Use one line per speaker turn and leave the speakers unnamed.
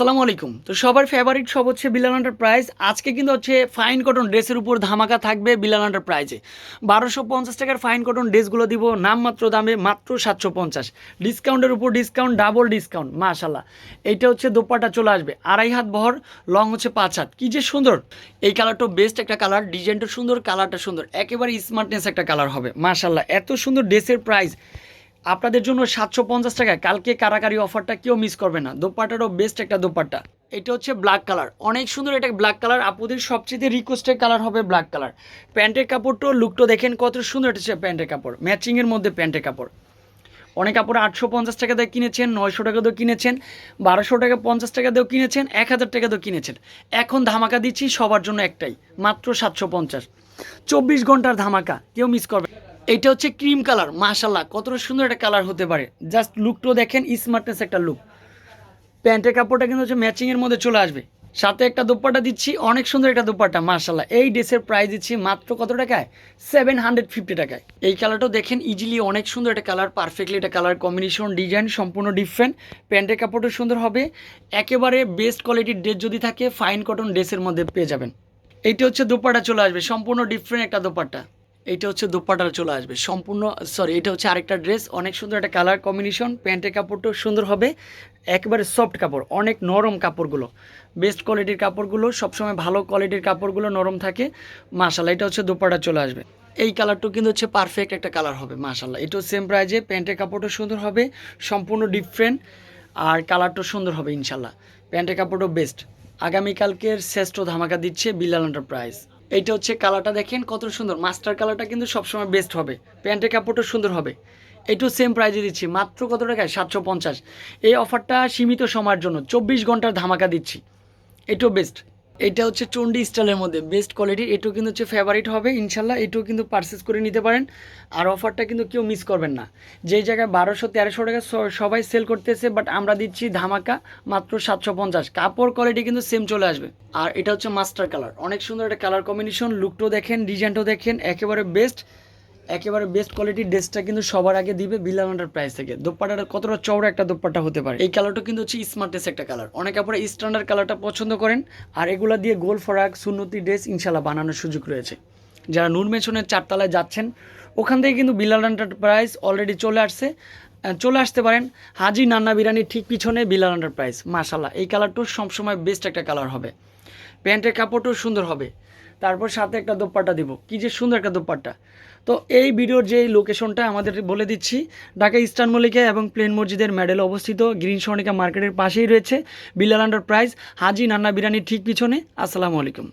আসসালামু আলাইকুম। তো সবার ফেভারিট সব হচ্ছে বিলাল প্রাইস আজকে কিন্তু হচ্ছে ফাইন কটন ড্রেসের উপর ধামাকা থাকবে বিলাল প্রাইজে বারোশো পঞ্চাশ টাকার ফাইন কটন ড্রেসগুলো দিব, নামমাত্র দামে মাত্র সাতশো পঞ্চাশ। ডিসকাউন্টের উপর ডিসকাউন্ট ডাবল ডিসকাউন্ট মাশাল্লাহ এইটা হচ্ছে দোপাটা চলে আসবে, আড়াই হাত বহর লং হচ্ছে পাঁচ হাত। কী যে সুন্দর। এই কালারটা বেস্ট একটা কালার ডিজাইনটা সুন্দর কালারটা সুন্দর। একেবারে স্মার্টনেস একটা কালার হবে মাশাল্লাহ এত সুন্দর ড্রেসের প্রাইস আপনাদের জন্য সাতশো পঞ্চাশ টাকায় কালকে কারাকারি অফারটা কেউ মিস করবে না। দোপাটারও বেস্ট একটা দোপাট্টা। এটা হচ্ছে ব্ল্যাক কালার অনেক সুন্দর এটা ব্ল্যাক কালার আপুদের সবচেয়ে রিকোয়েস্টেড কালার হবে ব্ল্যাক কালার প্যান্টের কাপড়টা লুকটা দেখেন কত সুন্দর এটা প্যান্টের কাপড়। ম্যাচিংয়ের মধ্যে প্যান্টের কাপড়। অনেক কাপড় আটশো পঞ্চাশ টাকা দিয়ে কিনেছেন, নয়শো টাকা দিয়েও কিনেছেন, বারোশো টাকা, পঞ্চাশ টাকা দিয়েও কিনেছেন, এক হাজার টাকা দিয়েও কিনেছেন। এখন ধামাকা দিচ্ছি সবার জন্য একটাই, মাত্র সাতশো পঞ্চাশ। চব্বিশ ঘণ্টার ধামাকা, কেউ মিস করবে এটা হচ্ছে ক্রিম কালার মাশাল্লাহ কতটা সুন্দর একটা কালার হতে পারে। জাস্ট লুকটাও দেখেন স্মার্টনেস একটা লুক প্যান্টের কাপড়টা কিন্তু হচ্ছে ম্যাচিংয়ের মধ্যে চলে আসবে। সাথে একটা দোপাট্টা দিচ্ছি, অনেক সুন্দর একটা দোপাট্টা মার্শাল্লাহ এই ড্রেসের প্রাইস দিচ্ছি মাত্র কত টাকায়? সেভেন হান্ড্রেড ফিফটি টাকায়। এই কালারটাও দেখেন ইজিলি অনেক সুন্দর একটা কালার পারফেক্টলি একটা কালার কম্বিনেশন ডিজাইন সম্পূর্ণ ডিফারেন্ট প্যান্টের কাপড়টা সুন্দর হবে। একেবারে বেস্ট কোয়ালিটির ড্রেস যদি থাকে ফাইন কটন ড্রেসের মধ্যে পেয়ে যাবেন। এইটা হচ্ছে দোপাট্টা চলে আসবে, সম্পূর্ণ ডিফারেন্ট একটা দোপাট্টা। এইটা হচ্ছে দোপাট্টা চলে আসবে। সম্পূর্ণ সরি এটা হচ্ছে আরেকটা ড্রেস অনেক সুন্দর একটা কালার কম্বিনেশন প্যান্টের কাপড়টাও সুন্দর হবে। একেবারে সফট কাপড়, অনেক নরম কাপড়গুলো বেস্ট কোয়ালিটির কাপড়গুলো, সবসময় ভালো কোয়ালিটির কাপড়গুলো নরম থাকে মাশাল্লাহ এটা হচ্ছে দোপাট্টা চলে আসবে। এই কালারটাও কিন্তু হচ্ছে পারফেক্ট একটা কালার হবে মাশাল্লাহ এটাও সেম প্রাইজে প্যান্টের কাপড়টা সুন্দর হবে, সম্পূর্ণ ডিফারেন্ট আর কালারটাও সুন্দর হবে ইনশাল্লাহ প্যান্টের কাপড়টাও বেস্ট আগামীকালকের শ্রেষ্ঠ ধামাকা দিচ্ছে বিল্লাল এন্টারপ্রাইজ এইটা হচ্ছে কালারটা দেখেন, কত সুন্দর। মাস্টার কালারটা কিন্তু সবসময় বেস্ট হবে। প্যান্টের কাপড়টা সুন্দর হবে। এটাও সেম প্রাইজে দিচ্ছি, মাত্র কত টাকায়? সাতশো পঞ্চাশ। এই অফারটা সীমিত সময়ের জন্য, চব্বিশ ঘণ্টার ধামাকা দিচ্ছি। এটাও বেস্ট এটা হচ্ছে চন্ডি স্টাইলের মধ্যে বেস্ট কোয়ালিটির এটাও কিন্তু হচ্ছে ফেভারিট হবে, ইনশাল্লাহ এটাও কিন্তু পারচেস করে নিতে পারেন। আর অফারটা কিন্তু কেউ মিস করবেন না। যেই জায়গায় বারোশো, তেরোশো টাকা সবাই সেল করতেছে বাট আমরা দিচ্ছি ধামাকা মাত্র সাতশো পঞ্চাশ। কাপড় কোয়ালিটি কিন্তু সেম চলে আসবে। আর এটা হচ্ছে মাস্টার কালার অনেক সুন্দর একটা কালার কম্বিনেশন লুকটাও দেখেন ডিজাইনটাও দেখেন, একেবারে বেস্ট একেবারে বেস্ট কোয়ালিটির ড্রেসটা কিন্তু সবার আগে দিবে বিলান্ডার প্রাইস থেকে। দোপাটাটা কতটা চওড়া একটা দোপাট্টা হতে পারে। এই কালারটা কিন্তু হচ্ছে স্মার্টেস্ট একটা কালার অনেক আপনারা স্ট্যান্ডার্ড কালারটা পছন্দ করেন। আর এগুলা দিয়ে গোল ফরাক, সুন্নতি ড্রেস ইনশাল্লাহ বানানোর সুযোগ রয়েছে। যারা নূর মেশনের চারতলায় যাচ্ছেন, ওখান থেকে কিন্তু বিলাল প্রাইস অলরেডি চলে আসছে। চলে আসতে পারেন। হাজি নান্না বিরিয়ানির ঠিক পিছনে বিলাল প্রাইস মাশাল্লাহ এই কালারটাও সবসময় বেস্ট একটা কালার হবে। প্যান্টের কাপড়টাও সুন্দর হবে। তারপর সাথে একটা দোপাট্টা দেবো। কি যে সুন্দর একটা দোপাট্টা। তো এই ভিডিওর যে লোকেশনটা আমাদের বলে দিচ্ছি, ঢাকা ইস্টার্ন মল্লিকা এবং প্লেন মসজিদের মেডেল অবস্থিত গ্রিন সনিকা মার্কেটের পাশেই রয়েছে বিলাল আন্ডার প্রাইস হাজি নান্না বিরানির ঠিক পিছনে। আসসালামু আলাইকুম।